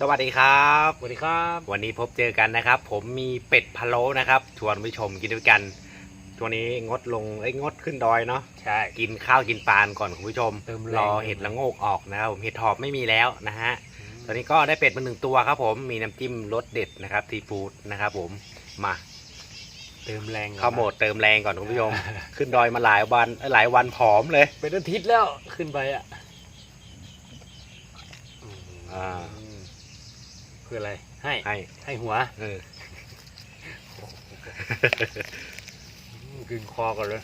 สวัสดีครับ สวัสดีครับ วันนี้พบเจอกันนะครับ ผมมีเป็ดพะโล้นะครับ ชวนผู้ชมกินด้วยกันช่วงนี้งดลงเอ้ยงดขึ้นดอยเนาะ ใช่ กินข้าวกินปลานก่อนคุณผู้ชม เติมแรง รอเห็ดละโงกออกนะครับผมเห็ดถอบไม่มีแล้วนะฮะ ตอนนี้ก็ได้เป็ดมาหนึ่งตัวครับผม มีน้ำจิ้มรสเด็ดนะครับซีฟู้ดนะครับผม มาเติมแรงก่อนนะเข้าโหมดเติมแรงก่อนคุณผู้ชม ขึ้นดอยมาหลายวันเอ้ยหลายวันผอมเลย เป็นอาทิตย์แล้วขึ้นไปอะอ่าเพื่ออะไร ให้ ให้ ให้หัวเอออืมกลืนคอก่อนเลย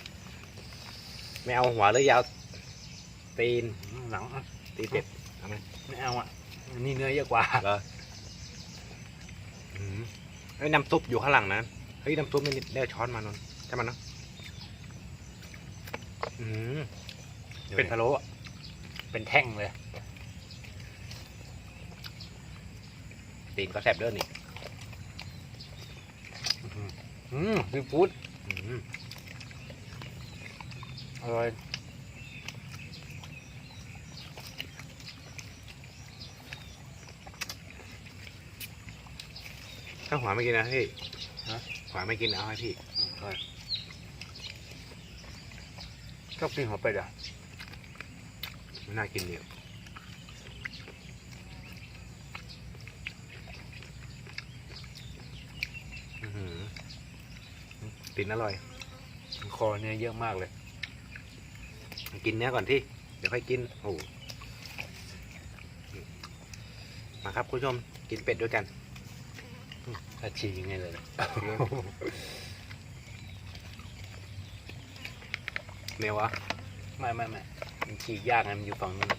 ไม่เอาหัวหรือยาวตีนอืมหนังอะตีนเป็ดเอาไหมไม่เอาอะอันนี่เนื้อเยอะกว่าเหรออืมเฮ้ยน้ำซุปอยู่ข้างหลังนะเฮ้ยน้ำซุปไม่ได้เอาช้อนมานนท์ใช่มันเนาะอืมเป็นพะโล้อะเป็นแท่งเลย ตีนก็แสบเด้อนี่อืมซีฟู้ดอืมอร่อยถ้าหัวไม่กินนะพี่หัวไม่กินเอาให้พี่อืมอร่อยชอบกินหัวเป็ดอะไม่น่ากินเดียวอื้อหือ ตีนอร่อยคอเนื้อเยอะมากเลย กินเนื้อก่อนที่ เดี๋ยวค่อยกิน โอ้โหมาครับคุณผู้ชม กินเป็ดด้วยกันถ้าฉียังไงเลยเนียวะไม่ไม่ไม่มันฉีกยากไงมันอยู่ฝั่งนู้น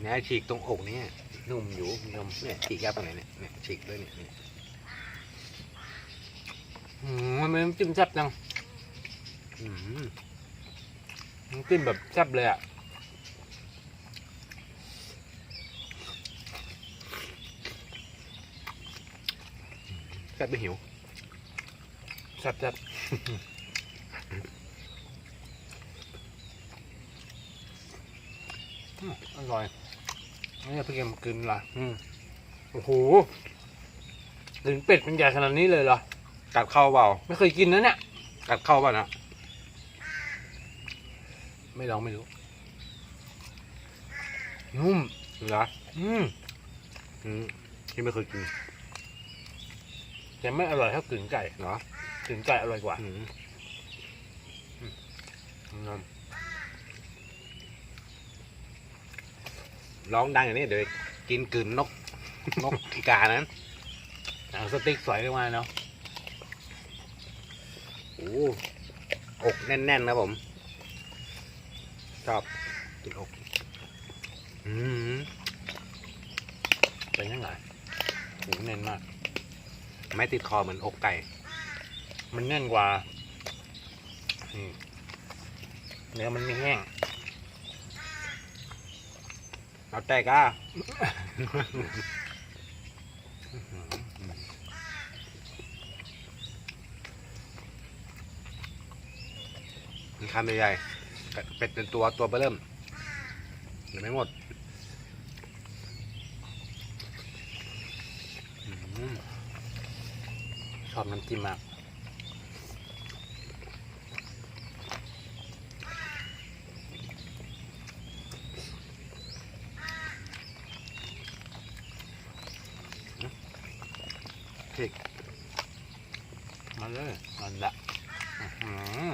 เนื้อฉีกตรงอกเนี่ยนุ่มอยู่คุณผู้ชมเนี่ยฉีกยากตรงไหนเนี่ยเนี่ยฉีกด้วยเนี่ย อืมมันเป็นน้ำจิ้มแซ่บจังอืมน้ำจิ้มแบบแซ่บเลยอะ แซ่บไม่หิว แซ่บแซ่บ อืมอร่อยนี่พี่เกมกินละอืมโอ้โหถึงเป็ดเป็นใหญ่ขนาดนี้เลยเหรอ กัดเข้าเปล่า ไม่เคยกินนะเนี่ย กัดเข้าเปล่านะไม่ลองไม่รู้ นุ่มเหรออืมอืมที่ไม่เคยกินแต่ไม่อร่อยเท่ากึ่งไก่เหรอกึ่งไก่อร่อยกว่าอืมอืมร้องดังอย่างนี้เดี๋ยวกินกลืนนกนกอีกานั้นหนังสติ๊กสอยลงมาเนาะโอ้อกแน่นๆนะผม ชอบกินอก อืมเป็นยังไงหูแน่นมาก ไม่ติดคอเหมือนอกไก่ มันแน่นกว่าเนื้อมันไม่แห้งเอาแต่ก้ามัน คำใหญ่ๆเป็ดเป็นตัวตัวเบอเริ่มยังไม่หมดชอบน้ำจิ้มมาก พริก มาเลยมันละอื้อหือ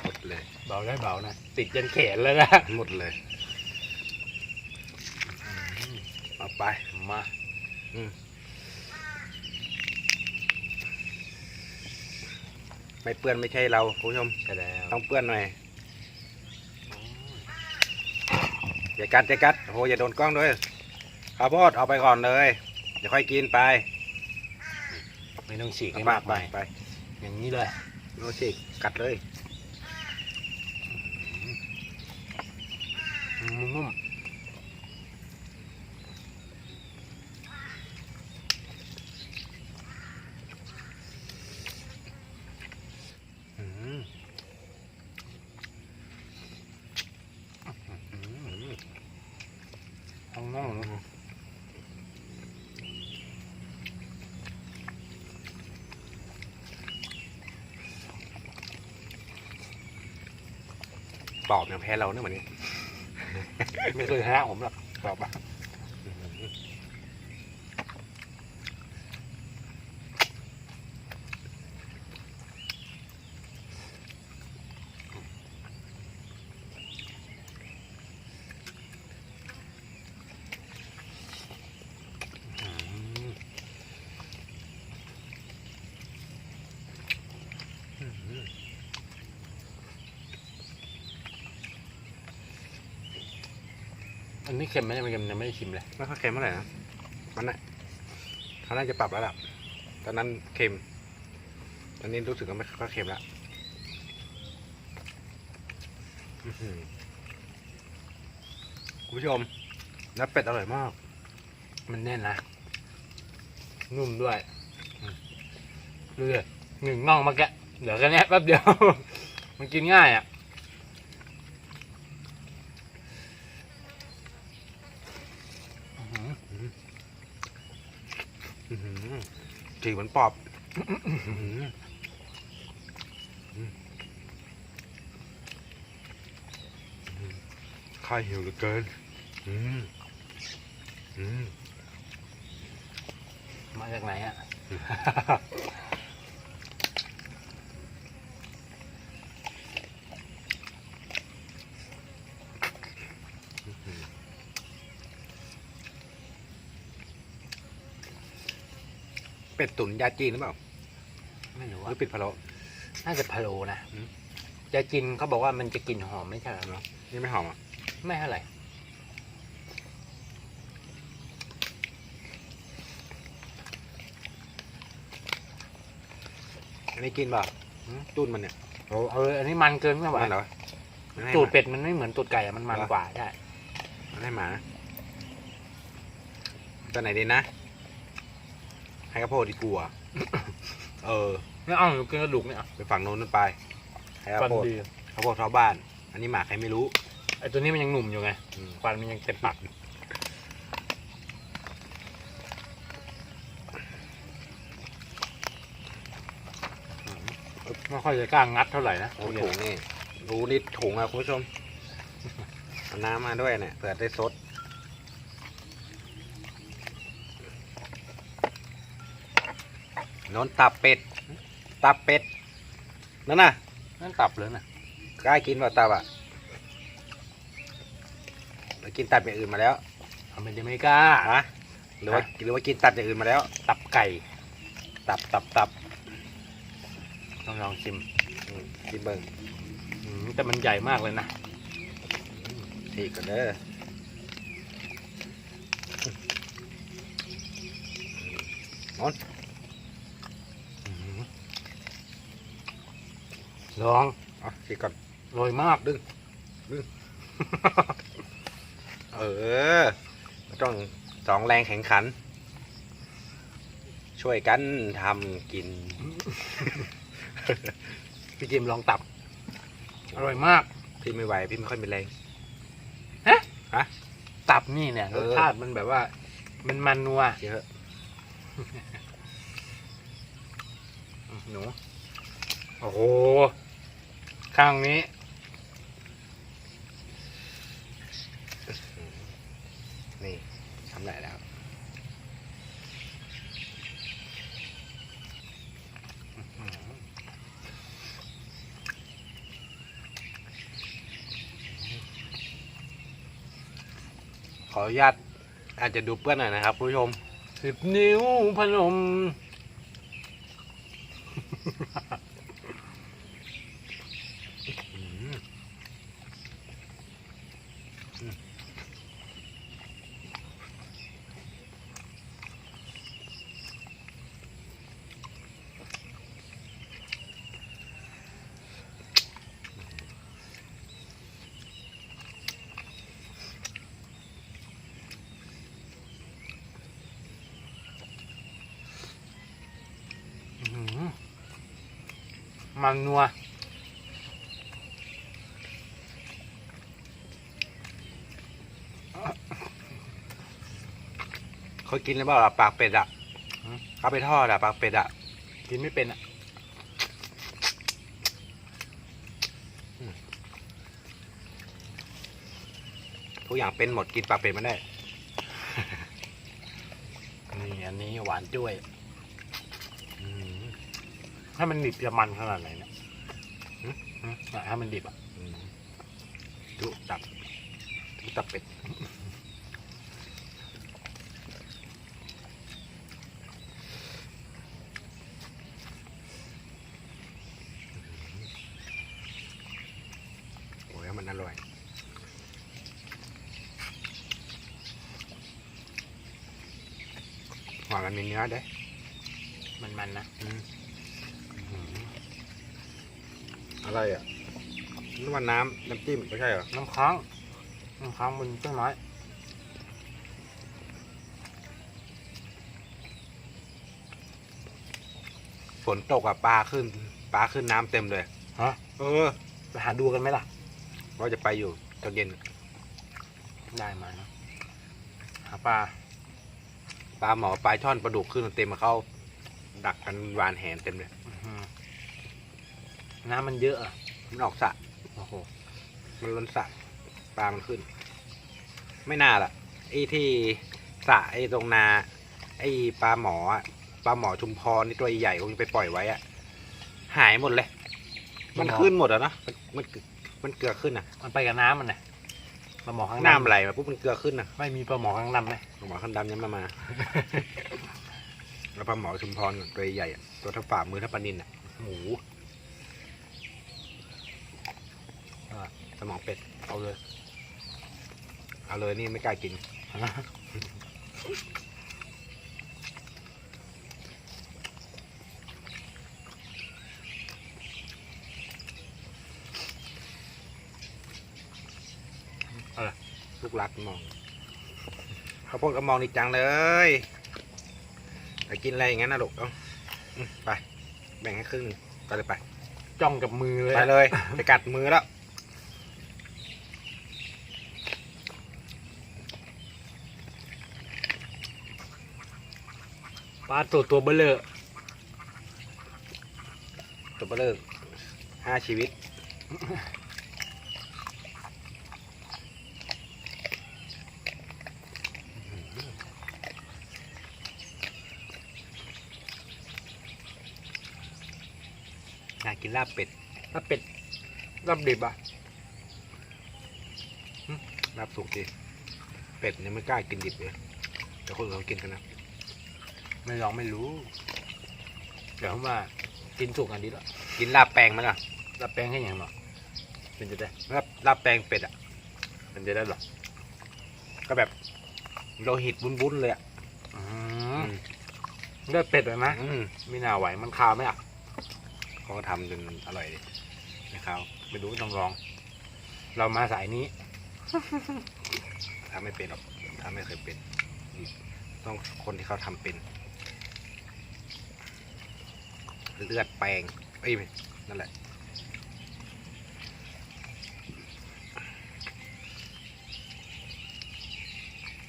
หมด เลย เบาได้เบานะติดจนแขนแล้วนะหมดเลยเอาไปมาไม่เปื้อนไม่ใช่เราคุณผู้ชมใช่แล้วต้องเปื้อนหน่อยอย่ากัดอย่ากัดโอ้อย่าโดนกล้องด้วยข้าวโพดเอาไปก่อนเลยเดี๋ยวค่อยกินไป ไม่ต้องฉีกเอาให้ไปมากไปไปไป อย่างนี้เลยโน้ชิกัดเลย มุ่มน่องนะปอบยังแพ้เราเนี่ยเหมือนนี้ ไม่เคยชนะผมหรอกตอบมาอืมอั นนี้เค็มไหมเนี่ยมันเค็มยังไม่ได้ชิมเลย ไม่ค่อยเค็มเท่าไหร่นะมันน่ะเขาน่าจะปรับระดับตอนนั้นเค็ม ตอนนี้รู้สึกว่าไม่ค่อยเค็มละอื้อหือคุณผู้ชมเนื้อเป็ดอร่อยมาก มันแน่นนะ นุ่มด้วยอืมดูเลยหนึ่งน่องเมื่อกี้เดี๋ยวแค่เนี้ยแป๊บเดียว มันกินง่ายอะ อื้อหือ อื้อหือ จีเหมือนปอบอื้อหือข้าหิวเหลือเกิน อืม อืม มาจากไหนอะ เป็ดตุ๋นยาจีนหรือเปล่าไม่รู้หอะรือเป็ดพะโล้น่าจะพะโล้นะอืมจะกินเขาบอกว่ามันจะกลิ่นหอมไม่ใช่เหรอนี่ไม่หอมอะไม่เท่าไหร่อันนี้กินเปล่าหืมตุ้นมันเนี่ยโอ้เอออันนี้มันเกินไม่ไหวมันเหรอมันให้ตูดหมาเป็ดมันไม่เหมือนตูดไก่อะมันมันเหรอ กว่าใช่มันให้หมาตัวไหนดีนะ ให้ข้าวโพดดีกว่าเออ ไม่เอาหนูกินกระดูกเนี่ยไปฝั่งโน้นนั่นไปให้ข้าฟัวนโพดดี ข้าวโพดชาวบ้าน อันนี้หมาใครไม่รู้ไอตัวนี้มันยังหนุ่มอยู่ไงอืมฟันมันยังเต็มปากไม่ค่อยจะกล้างัดเท่าไหร่นะโอ้ถุงนี่รู้นิดถุงอะคุณผู้ชมเอาน้ำมาด้วยเนี่ยเผื่อได้ซด โน้นตับเป็ด ตับเป็ด นั่นน่ะ นั่นตับเลยนะกล้ากินเปล่าตับอะหรือกินตับอย่างอื่นมาแล้วอเมริไม่กล้าฮะหรือว่าหรือว่ากินตับอย่างอื่นมาแล้ว ตับไก่ ตับตับตับต้องลองชิมอืมกินเบิ่งอืมแต่มันใหญ่มากเลยนะฉีกก่อนเด้อโน้น ลองเอาฉีกก่อนอร่อยมากดึงเออต้องสองแรงแข่งขัน ช่วยกันทำกิน พี่จิมลองตับ อร่อยมาก พี่ไม่ไหว พี่ไม่ค่อยมีแรงตับนี่เนี่ยเอรอสชาติมันแบบว่า มันมันนัวเยอะ หนู โอ้โห ข้างนี้ นี่ทำได้แล้วขออนุญาตอาจจะดูเปื้อนหน่อยนะครับผู้ชมสิบนิ้วพนม อื้อหือ มันนัวเคยกินหรือเปล่าปากเป็ดอะเขาไปทอดอะปากเป็ดอะ กินไม่เป็นอะทุกอย่างเป็นหมดกินปากเป็ดไม่ได้ นี่อันนี้หวานจ้วย ถ้ามันดิบจะมันขนาดไหนเนี่ยหึหึถ้ามันดิบอะอืมจุตับจุตับเป็ด โอ้ยมันอร่อยหวานมันมีเนื้อเด้ มันมันๆนะอืม อะไรอะนี่มันน้ำน้ำจิ้มไม่ใช่เหรอ น้ำค้าง น้ำค้างบนต้นไม้ฝนตกอะปลาขึ้น ปลาขึ้นน้ำเต็มเลย ฮะ เออไปหาดูกันไหมล่ะ ว่าจะไปอยู่ตอนเย็น ได้มานะหาปลา ปลาหมอปลาช่อนปลาดุกขึ้นเต็มมาเข้า ดักกันวานแหนเต็มเลย อื้อหือ น้ำมันเยอะอะมันออกสระโอ้โห มันล้นสระปลามันขึ้น ไม่น่าล่ะไอ้ที่สระไอ้ตรงนา ไอ้ปลาหมออะปลาหมอชุมพรนี่ตัวใหญ่คงไปปล่อยไว้อะหายหมดเลย มันขึ้นหมดอะนะมันมันมันเกลือขึ้นอะมันไปกับน้ำมันน่ะปลาหมอข้างน้ำดำไหลมาปุ๊บมันเกลือขึ้นอะไม่มีปลาหมอข้างดำไหมหมอข้างดำยังไม่มา แล้วปลาหมอชุมพรก่อนตัวใหญ่อะตัวเท่าฝ่ามือเท่าปลานินอะหมูอะ สมองเป็ด เอาเลย เอาเลยนี่ไม่กล้ากินลูกรักมองข้าวโพดก็มองดีจังเลยไปกินอะไรอย่างนั้นนะลูกเอาอืมไป แบ่งให้ครึ่งหนึ่งไปเลยไป จ้องกับมือเลยไปอะ เลยจะกัดมือแล้ว ป ลาตัวตัวเบลเลอร์ตัวเบลเลอร์ห้าชีวิตน่ากินลาบเป็ดถ้าเป็ดรับดิบอะลาบสุกดีเป็ดเนี่ยไม่กล้ากินดิบเลยแต่คนเขากินกันนะ ไม่ลองไม่รู้ เดี๋ยวผมว่ากินสุกอันนี้แล้วกินลาบแปลงไหมล่ะรับแป้งให้อย่างหรอเป็นจะได้ลาบลาบแปลงเป็ดอะเป็นจะได้หรอก็แบบโลหิตวุ้นๆเลยอะอืมได้เป็ดเลยนะอืมไม่น่าไหวมันคาวไหมอะเขาก็ทำจนอร่อยดีนะครับไม่รู้ต้องลอง เรามาสายนี้ทำไม่เป็นหรอกทำไม่เคยเป็นอืมต้องคนที่เขาทำเป็น เลือดแปลงเอ้ยไม่นั่นแหละ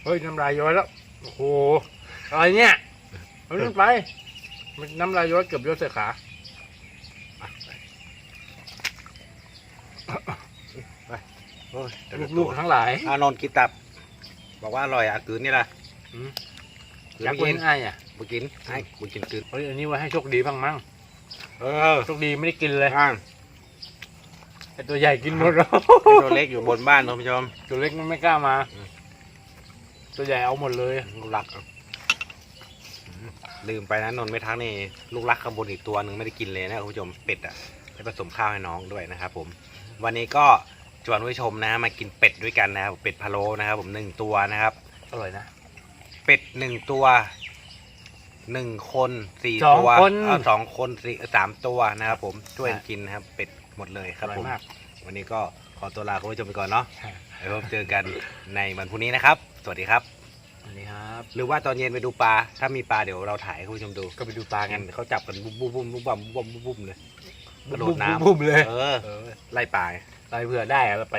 เฮ้ยน้ำลายย้อยแล้วโอ้โหอะไรเนี่ยเอาเรื่องไปมันน้ำลายย้อยเกือบย้อยใส่ขาโอ้ยแต่ะลูกๆทั้งหลายอานนท์กินตับ บอกว่าอร่อยอะกลืนนี่ล่ะอืม กลืนอยากไม่กิกินนไอ้อะบุกินให้บุกินกลืน เฮ้ยอันนี้ไว้ให้โชคดีบ้างมั้ง เออโชคดีไม่ได้กินเลยอ่าไอตัวใหญ่กินหมดแล้ว ตัวเล็กอยู่บนบ้านคุณผู้ชม ตัวเล็กมันไม่กล้ามา อืม ตัวใหญ่เอาหมดเลย ลูกรักอะอืมลืมไปนะนนท์ไม่ทักนี่ลูกรักข้างบนอีกตัวหนึ่งไม่ได้กินเลยนะคุณผู้ชมเป็ดอะได้ผสมข้าวให้น้องด้วยนะครับผม วันนี้ก็ชวนผู้ชมนะมากินเป็ดด้วยกันนะครับเป็ดพะโล้นะครับผมหนึ่งตัวนะครับ อร่อยนะ เป็ดหนึ่งตัว หนึ่งคนสี่ตัวสองคนสี่สามตัวนะครับผมช่วยกินนะครับเป็ดหมดเลยครับอร่อยผมาก วันนี้ก็ขอตัวลาคุณผู้ชมไปก่อนเนาะไว้พบเจอกันในวันพรุ่งนี้นะครับ สวัสดีครับ สวัสดีครับ หรือว่าตอนเย็นไปดูปลา ถ้ามีปลาเดี๋ยวเราถ่ายคุณผู้ชมดูก็ไปดูปลากังั้นเขาจับกันบุ้มบุ้มบุ้มบุ้มบุ้มบุ้มบุ้มเลยกระโดดน้บุ้มเลยเออไล่ปลาไล่เพื่อได้อะไป